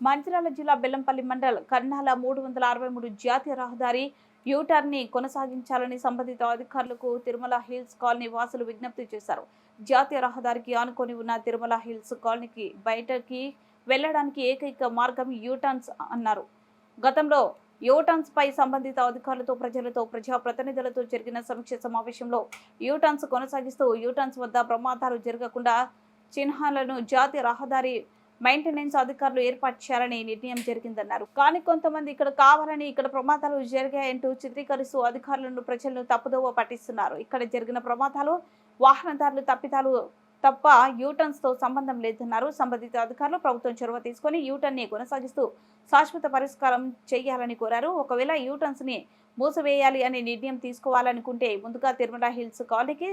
మంచిర్యాల జిల్లా బెల్లంపల్లి మండల్ కర్నాల మూడు వందల అరవై మూడు జాతీయ రహదారి యూటర్న్ని కొనసాగించాలని సంబంధిత అధికారులకు తిరుమల హిల్స్ కాలనీ వాసులు విజ్ఞప్తి చేశారు. జాతీయ రహదారికి ఆనుకొని ఉన్న తిరుమల హిల్స్ కాలనీకి బయటకి వెళ్ళడానికి ఏకైక మార్గం యూటర్న్స్ అన్నారు. గతంలో యూటర్న్స్ పై సంబంధిత అధికారులతో ప్రజలతో ప్రజాప్రతినిధులతో జరిగిన సమీక్ష సమావేశంలో యూటర్న్స్ కొనసాగిస్తూ యూటర్న్స్ వద్ద ప్రమాదాలు జరగకుండా చిహ్నాలను జాతీయ రహదారి మెయింటెనెన్స్ అధికారులు ఏర్పాటు చేయాలని నిర్ణయం జరిగిందన్నారు. కానీ కొంతమంది ఇక్కడ కావాలని ఇక్కడ ప్రమాదాలు జరిగాయంటూ చిత్రీకరిస్తూ అధికారులను ప్రజలను తప్పుదోవ పట్టిస్తున్నారు. ఇక్కడ జరిగిన ప్రమాదాలు వాహనదారులు తప్పిదాలు తప్ప యూటర్న్స్తో సంబంధం లేదన్నారు. సంబంధిత అధికారులు ప్రభుత్వం చొరవ తీసుకొని యూటర్న్ని కొనసాగిస్తూ శాశ్వత పరిష్కారం చేయాలని కోరారు. ఒకవేళ యూటర్న్స్ని మూసివేయాలి అనే నిర్ణయం తీసుకోవాలనుకుంటే ముందుగా తిరుమల హిల్స్ కాలనీకి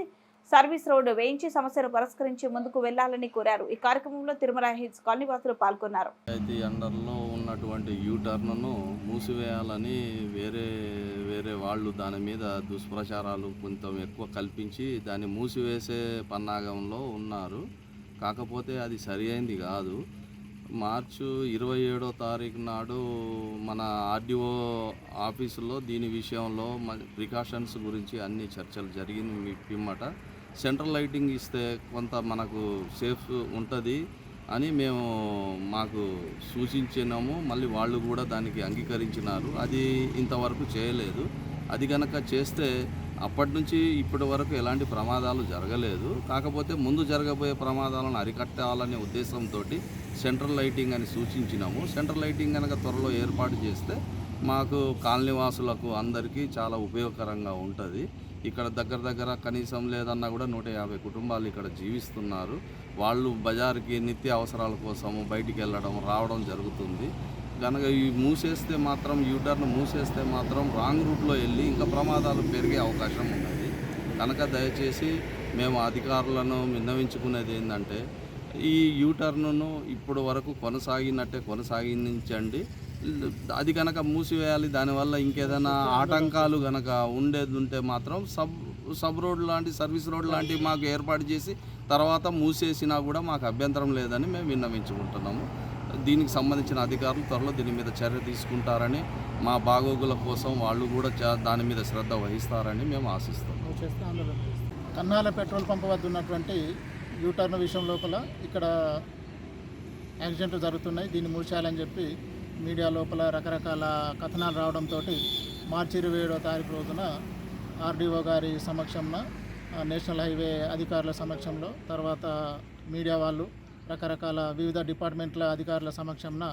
సర్వీస్ రోడ్డు వేయించి సమస్యను పరిష్కరించి ముందుకు వెళ్ళాలని కోరారు. ఈ కార్యక్రమంలో తిరుమల హిల్స్ కాలనీ వాసులు పాల్గొన్నారు. పంచాయతీ అండర్లో ఉన్నటువంటి యూటర్న్ను మూసివేయాలని వేరే వేరే వాళ్ళు దాని మీద దుష్ప్రచారాలు కొంచెం ఎక్కువ కల్పించి దాన్ని మూసివేసే పన్నాగంలో ఉన్నారు. కాకపోతే అది సరి అయింది కాదు. మార్చు ఇరవై ఏడో తారీఖు నాడు మన ఆర్డీఓ ఆఫీసులో దీని విషయంలో ప్రికాషన్స్ గురించి అన్ని చర్చలు జరిగింది మీ పిమ్మట. సెంట్రల్ లైటింగ్ ఇస్తే కొంత మనకు సేఫ్ ఉంటుంది అని మేము మాకు సూచించినాము. మళ్ళీ వాళ్ళు కూడా దానికి అంగీకరించినారు. అది ఇంతవరకు చేయలేదు. అది కనుక చేస్తే అప్పటి నుంచి ఇప్పటి వరకు ఎలాంటి ప్రమాదాలు జరగలేదు. కాకపోతే ముందు జరగబోయే ప్రమాదాలను అరికట్టాలనే ఉద్దేశంతో సెంట్రల్ లైటింగ్ అని సూచించినాము. సెంట్రల్ లైటింగ్ కనుక త్వరలో ఏర్పాటు చేస్తే మాకు కాలనీవాసులకు అందరికీ చాలా ఉపయోగకరంగా ఉంటుంది. ఇక్కడ దగ్గర దగ్గర కనీసం లేదన్నా కూడా నూట యాభై కుటుంబాలు ఇక్కడ జీవిస్తున్నారు. వాళ్ళు బజార్కి నిత్య అవసరాల కోసము బయటికి వెళ్ళడం రావడం జరుగుతుంది. కనుక ఈ మూసేస్తే మాత్రం యూటర్న్ మూసేస్తే మాత్రం రాంగ్ రూట్లో వెళ్ళి ఇంకా ప్రమాదాలు పెరిగే అవకాశం ఉన్నది. కనుక దయచేసి మేము అధికారులను విన్నవించుకునేది ఏంటంటే ఈ యూటర్న్ను ఇప్పుడు వరకు కొనసాగినట్టే కొనసాగించండి. అది కనుక మూసివేయాలి దానివల్ల ఇంకేదైనా ఆటంకాలు కనుక ఉండేది ఉంటే మాత్రం సబ్ సబ్ రోడ్ లాంటి సర్వీస్ రోడ్ లాంటివి మాకు ఏర్పాటు చేసి తర్వాత మూసేసినా కూడా మాకు అభ్యంతరం లేదని మేము విన్నవించుకుంటున్నాము. దీనికి సంబంధించిన అధికారులు త్వరలో దీని మీద చర్య తీసుకుంటారని మా బాగోగుల కోసం వాళ్ళు కూడా దాని మీద శ్రద్ధ వహిస్తారని మేము ఆశిస్తాం కన్నాల పెట్రోల్ పంప్ వద్ద ఉన్నటువంటి యూటర్న్ విషయం లోపల ఇక్కడ యాక్సిడెంట్లు జరుగుతున్నాయి. దీన్ని మూసేయాలని చెప్పి మీడియా లోపల రకరకాల కథనాలు రావడంతో మార్చి ఇరవై ఏడో తారీఖు రోజున ఆర్డీఓ గారి సమక్షంలో నేషనల్ హైవే అధికారుల సమక్షంలో తర్వాత మీడియా వాళ్ళు రకరకాల వివిధ డిపార్ట్మెంట్ల అధికారుల సమక్షంలో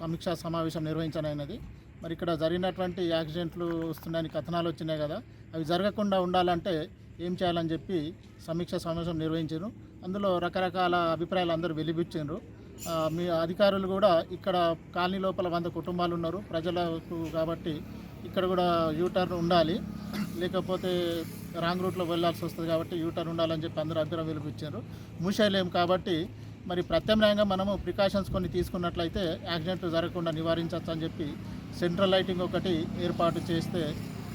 సమీక్షా సమావేశం నిర్వహించనైనది మరి ఇక్కడ జరిగినటువంటి యాక్సిడెంట్లు వస్తున్నాయని కథనాలు వచ్చినాయి కదా. అవి జరగకుండా ఉండాలంటే ఏం చేయాలని చెప్పి సమీక్ష సమావేశం నిర్వహించారు. అందులో రకరకాల అభిప్రాయాలు అందరూ వెలిబుచ్చారు. మీ అధికారులు కూడా ఇక్కడ కాలనీ లోపల వంద కుటుంబాలు ఉన్నారు. ప్రజలకు కాబట్టి ఇక్కడ కూడా యూటర్న్ ఉండాలి. లేకపోతే రాంగ్ రూట్లో వెళ్ళాల్సి వస్తుంది కాబట్టి యూటర్న్ ఉండాలని చెప్పి అందరూ అభిప్రాయం వెలిపించారు మూసేయలేము కాబట్టి మరి ప్రత్యామ్నాయంగా మనము ప్రికాషన్స్ కొన్ని తీసుకున్నట్లయితే యాక్సిడెంట్ జరగకుండా నివారించవచ్చు అని చెప్పి సెంట్రల్ లైటింగ్ ఒకటి ఏర్పాటు చేస్తే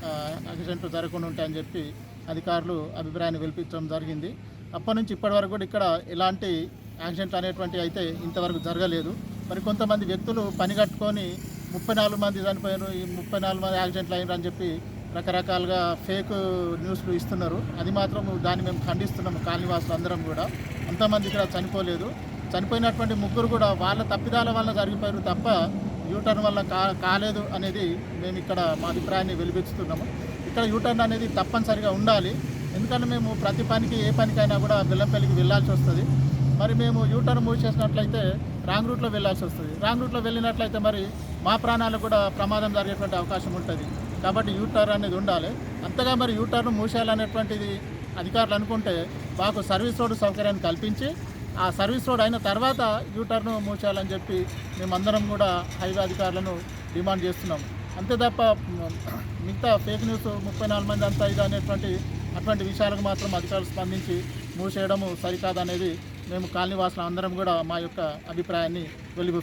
యాక్సిడెంట్ యాక్సిడెంట్లు జరగకుండా ఉంటాయని చెప్పి అధికారులు అభిప్రాయాన్ని వెలిపించడం జరిగింది. అప్పటి నుంచి ఇప్పటి వరకు కూడా ఇక్కడ ఎలాంటి యాక్సిడెంట్ అనేటువంటి అయితే ఇంతవరకు జరగలేదు. మరి కొంతమంది వ్యక్తులు పని కట్టుకొని ముప్పై నాలుగు మంది చనిపోయారు ఈ ముప్పై నాలుగు మంది యాక్సిడెంట్లు అయినారు అని చెప్పి రకరకాలుగా ఫేక్ న్యూస్లు ఇస్తున్నారు. అది మాత్రం దాన్ని మేము ఖండిస్తున్నాము కాలనీవాసులు అందరం కూడా. అంతమంది ఇక్కడ చనిపోలేదు. చనిపోయినటువంటి ముగ్గురు కూడా వాళ్ళ తప్పిదాల వల్ల జరిగిపోయారు తప్ప యూటర్న్ వల్ల కా కాలేదు అనేది మేము ఇక్కడ మా అభిప్రాయాన్ని వెలిపిస్తున్నాము ఇక్కడ యూటర్న్ అనేది తప్పనిసరిగా ఉండాలి. ఎందుకంటే మేము ప్రతి పనికి ఏ పనికైనా కూడా బెల్లంపల్లికి వెళ్ళాల్సి వస్తుంది. మరి మేము యూటర్న్ మూవ్ చేసినట్లయితే రాంగ్ రూట్లో వెళ్ళాల్సి వస్తుంది. రాంగ్ రూట్లో వెళ్ళినట్లయితే మరి మా ప్రాణాలకు కూడా ప్రమాదం జరిగేటువంటి అవకాశం ఉంటుంది. కాబట్టి యూటర్న్ అనేది ఉండాలి. అంతగా మరి యూటర్న్ మూసేయాలనేటువంటిది అధికారులు అనుకుంటే మాకు సర్వీస్ రోడ్డు సౌకర్యాన్ని కల్పించి ఆ సర్వీస్ రోడ్ అయిన తర్వాత యూటర్న్ మూసేయాలని చెప్పి మేమందరం కూడా హైవే అధికారులను డిమాండ్ చేస్తున్నాం అంతే తప్ప మిగతా ఫేక్ న్యూస్ ముప్పై నాలుగు మంది అంతా ఇది అనేటువంటి అటువంటి విషయాలకు మాత్రం అధికారులు స్పందించి మూసేయడము సరికాదనేది మేము కాలనీవాసులు అందరం కూడా మా యొక్క అభిప్రాయాన్ని వెలిబుస్తున్నాం